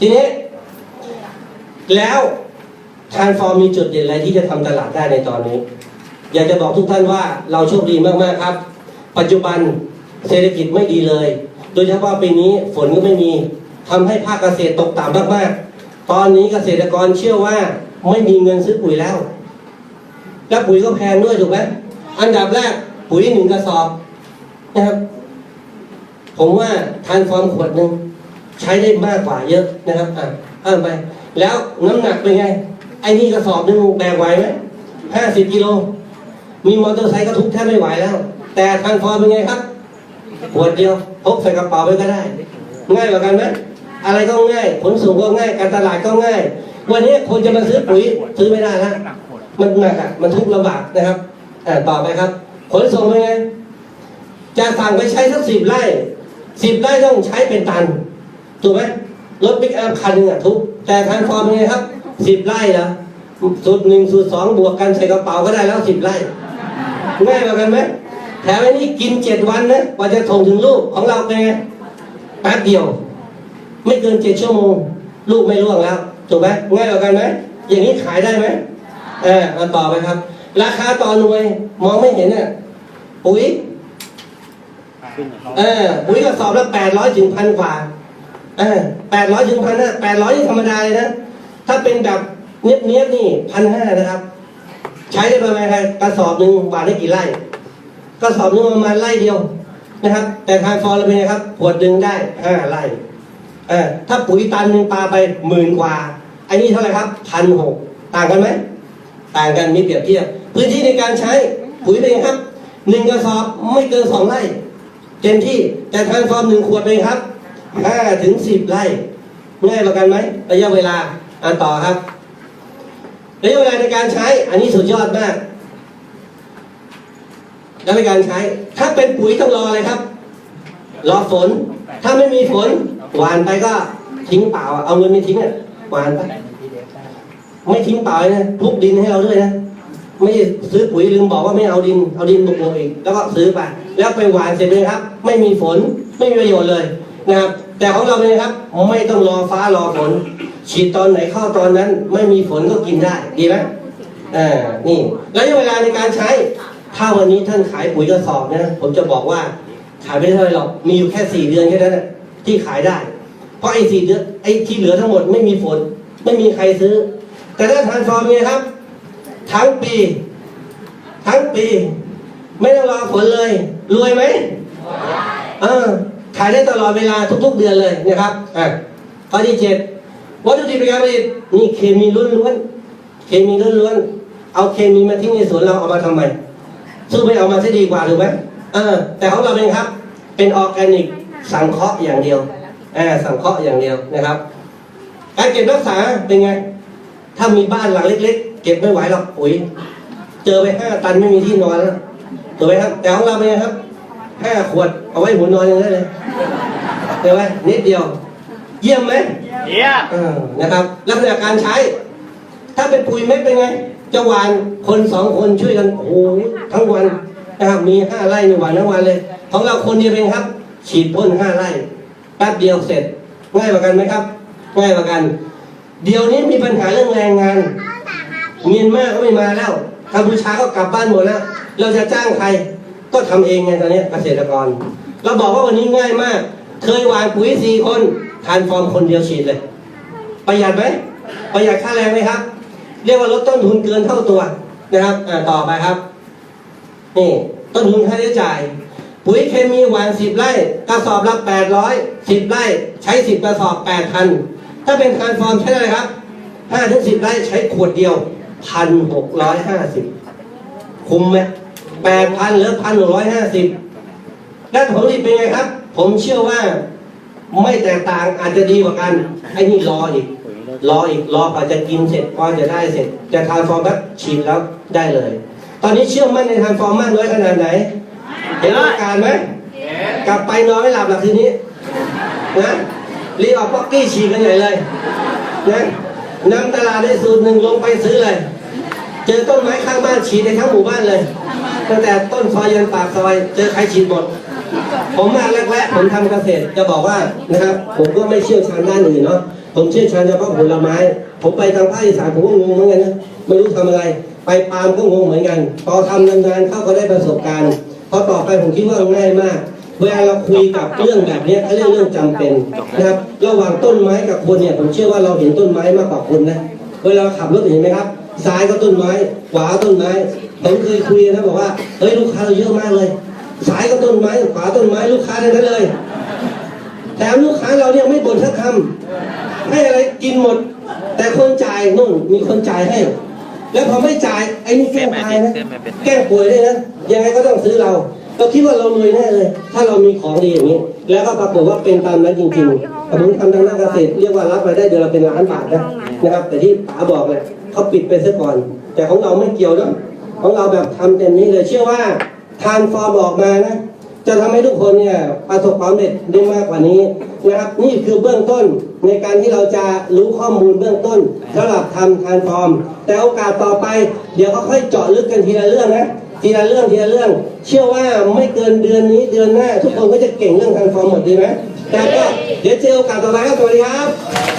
ทีนี้ แล้วทานฟอร์มมีจุดเด่นอะไรที่จะทำตลาดได้ในตอนนี้ อยากจะบอกทุกท่านว่าเราโชคดีมากๆครับ ปัจจุบันเศรษฐกิจไม่ดีเลย โดยเฉพาะปีนี้ฝนก็ไม่มีทำให้ภาคเกษตรตกต่ำมากๆ ตอนนี้เกษตรกรเชื่อว่าไม่มีเงินซื้อปุ๋ยแล้ว และปุ๋ยก็แพงด้วยถูกไหมอันดับแรกปุ๋ยหนึ่งกระสอบนะครับ ผมว่าทานฟอร์มขวดหนึ่ง ใช้ได้มากกว่าเยอะนะครับอะเพิ่มไป แล้วน้ำหนักเป็นไง ไอ้นี่กระสอบนึงแบกไหวไหมห้าสิบกิโล มีมอเตอร์ไซค์ก็ทุกแทบไม่ไหวแล้ว แต่ทานฟอร์เป็นไงครับขวดเดียวพกใส่กระเป๋าไปก็ได้ ง่ายกว่ากันไหมอะไรก็ง่ายขนส่งก็ง่าย การตลาดก็ง่าย วันนี้คนจะมาซื้อปุ๋ยซื้อไม่ได้แล้วมันหนักอะมันทุกข์ลำบากนะครับอ่าต่อไปครับ ขนส่งเป็นไงจะสั่งไปใช้สักสิบไร่สิบไร่ต้องใช้เป็นตัน ถูกไหมรถปิกอัพคันหนึงอะทุกแต่ทางฟอร์มเป็นไงครับสิบไร่เหรอสูตรหนึ่งสูตรสองบวกกันใส่กระเป๋าก็ได้แล้วสิบไร่ง่ายกว่ากันไหมแถมไอ้นี่กินเจ็ดวันนะกว่าจะส่งถึงลูกของเราเป็นไงแป๊บเดียว ไม่เกินเจ็ดชั่วโมง ลูกไม่ร่วงแล้วถูกไหมง่ายกว่ากันไหมอย่างนี้ขายได้ไหมเออเอาต่อไปครับ ราคาต่อหน่วยมองไม่เห็นอะปุ๋ยเออปุ๋ยกระสอบละแปดร้อยถึงพันกว่า เออแปดร้อยถึงพันนะแปดร้อยนี่ธรรมดาเลยนะ ถ้าเป็นแบบเนี้ยเนี้ยนี่พันห้านะครับ ใช้ได้ประมาณกระสอบหนึ่งบาทได้กี่ไร่กระสอบหนึงประมาณไร่เดียวนะครับ แต่ทางฟอร์เราเป็นไงครับขวดหนึ่งได้ห้าไร่เออถ้าปุ๋ยตันหนึ่งปลาไปหมื่นกว่าไอ้นี่เท่าไหร่ครับพันหกต่างกันไหมต่างกันมีเปรียบเทียบพื้นที่ในการใช้ปุ๋ยเป็นไงครับหนึ่งกระสอบไม่เกินสองไร่เต็มที่แต่ทานฟอร์มหนึ่งขวดเลยครับ ห้าถึงสิบไร่ง่ายกว่ากันไหมระยะเวลาอ่านต่อครับระยะเวลาในการใช้ อันนี้สุดยอดมากแล้วในการใช้ ถ้าเป็นปุ๋ยต้องรออะไรครับ รอฝน ถ้าไม่มีฝน หวานไปก็ทิ้งเปล่า เอาเงินไม่ทิ้งอะหวานไปไม่ทิ้งเปล่าเลยนะทุกดินให้เราด้วยนะไม่ซื้อปุ๋ยลืมบอกว่าไม่เอาดิน เอาดินบวกๆอีกแล้วก็ซื้อไปแล้วไปหวานเสร็จเลยครับ ไม่มีฝนไม่มีประโยชน์เลย นะครับแต่ของเราเนี่ยครับไม่ต้องรอฟ้ารอฝนฉีดตอนไหนเข้าตอนนั้น ไม่มีฝนก็กินได้ดีไหมอ่านี่แล้วเวลาในการใช้ ถ้าวันนี้ท่านขายปุ๋ยกระสอบนะผมจะบอกว่าขายไม่ได้เท่าไหร่หรอกมีอยู่แค่สี่เดือนแค่นั้นนะที่ขายได้ เพราะไอ้สี่เดือนไอ้ที่เหลือทั้งหมดไม่มีฝน ไม่มีใครซื้อ แต่ถ้าทานฟอร์มเนี่ยครับ ทั้งปี ทั้งปี ไม่ต้องรอฝนเลย รวยไหมเออ ขายได้ตลอดเวลาทุก ๆ เดือนเลยนะครับอะข้อที่เจ็ดวัตถุดิบในการผลิตนี่เคมีล้วนๆเคมีล้วนๆเอาเคมีมาทิ้งในสวนเราเอามาทำไมสู้ไม่เอามาจะดีกว่าถูกไหมเออ แต่ของเราเป็นครับ เป็นออร์แกนิกสังเคราะห์อย่างเดียวอ่าสังเคราะห์อย่างเดียวนะครับการเก็บรักษาเป็นไง ถ้ามีบ้านหลังเล็ก ๆ เก็บไม่ไหวหรอกปุ๋ยเจอไปห้าตันไม่มีที่นอนแล้วถูกไหมครับ แต่ของเราเป็นไงครับ ห้าขวด เอาไว้หัวนอนอย่างนั้นเลยเห็นไหมนิดเดียว เยี่ยมไหมเยี่ยมเออนะครับ ลักษณะการใช้ ถ้าเป็นปุ๋ยเม็ดเป็นไงจะหวานคนสองคนช่วยกันโอ้โหทั้งวันนะครับมีห้าไร่ในหวานทั้งวันเลย ของเราคนเดียวเองครับ ฉีดพ่นห้าไร่แป๊บเดียวเสร็จง่ายกว่ากันไหมครับง่ายกว่ากัน เดี๋ยวนี้มีปัญหาเรื่องแรงงานเมียนมาก็ไม่มาแล้วกัมพูชาก็กลับบ้านหมดแล้ว เราจะจ้างใคร ก็ทำเองไงตอนนี้เกษตรกร เราบอกว่าวันนี้ง่ายมาก เคยหวานปุ๋ยสี่คนทานฟอร์มคนเดียวฉีดเลย ประหยัดไหมประหยัดค่าแรงไหมครับ เรียกว่าลดต้นทุนเกินเท่าตัวนะครับอ่าต่อไปครับนี่ต้นทุนค่าใช้จ่าย ปุ๋ยเคมีหวานสิบไร่กระสอบละแปดร้อยสิบไร่ใช้สิบกระสอบแปดพันถ้าเป็นทานฟอร์มใช้ได้เลยครับห้าถึงสิบไร่ใช้ขวดเดียวพันหกร้อยห้าสิบคุ้มไหม แปดพันหรือพันหกร้อยห้าสิบและผลผลิตเป็นไงครับ ผมเชื่อว่าไม่แตกต่างอาจจะดีกว่ากันไอ้นี่รออีก รออีกรอกว่าจะกินเสร็จกว่าจะได้เสร็จ จะทานฟอร์มแบบฉีดแล้วได้เลย ตอนนี้เชื่อมั่นในทานฟอร์มมากน้อยขนาดไหน เห็นอาการไหมกลับไปนอนไม่หลับหลับคืนนี้นะรีบเอาป๊อกกี้ฉีดกันใหญ่เลยนะนำตลาดได้สูตรหนึ่งลงไปซื้อเลย เจอต้นไม้ข้างบ้านฉีดในทั้งหมู่บ้านเลย ตั้งแต่ต้นซอยยันปากซอยเจอใครฉีดหมด ผมมาแรกๆผมทำเกษตรจะบอกว่านะครับ ผมก็ไม่เชี่ยวชาญด้านอื่นเนาะผมเชี่ยวชาญเฉพาะผลไม้ ผมไปทางภาคอีสานผมก็งงเหมือนกันนะไม่รู้ทำอะไร ไปปาล์มก็งงเหมือนกันพอทำนานๆเข้าก็ได้ประสบการณ์พอต่อไปผมคิดว่าง่ายมากเวลาเราคุยกับเรื่องแบบนี้เขาเรียกเรื่องจำเป็นนะครับระหว่างต้นไม้กับคนเนี่ยผมเชื่อว่าเราเห็นต้นไม้มากกว่าคนนะเวลาขับรถเห็นไหมครับ ซ้ายก็ต้นไม้ ขวาต้นไม้ ผมเคยคุยนะบอกว่า เฮ้ยลูกค้าเราเยอะมากเลยซ้ายก็ต้นไม้ ขวาต้นไม้ลูกค้าทั้งนั้นเลย แถมลูกค้าเราเนี่ยไม่บ่นสักคำให้อะไรกินหมด แต่คนจ่ายนู่นมีคนจ่ายให้ แล้วพอไม่จ่ายไอ้นี่แกล้งตายนะ แกล้งป่วยด้วยนะ ยังไงก็ต้องซื้อเราเราคิดว่าเรารวยแน่เลย ถ้าเรามีของดีอย่างนี้ แล้วก็ปรากฏว่าเป็นตามนั้นจริงๆผมทำทางด้านเกษตรเรียกว่ารับรายได้เดือนละเป็นล้านบาทนะนะครับ แต่ที่ป๋าบอกเลย เขาปิดไปซะก่อน แต่ของเราไม่เกี่ยวนะของเราแบบทำเต็มนี้เลย เชื่อว่าทานฟอร์มออกมานะจะทำให้ทุกคนเนี่ยประสบความสำเร็จได้มากกว่านี้นะครับ นี่คือเบื้องต้นในการที่เราจะรู้ข้อมูลเบื้องต้นสำหรับทำทานฟอร์ม แต่โอกาสต่อไป เดี๋ยวก็ค่อยเจาะลึกกันทีละเรื่องนะทีละเรื่องทีละเรื่อง เชื่อว่าไม่เกินเดือนนี้เดือนหน้า ทุกคนก็จะเก่งเรื่องทานฟอร์มหมดดีไหมแต่ก็เดี๋ยวเจอโอกาสต่อไปครับสวัสดีครับ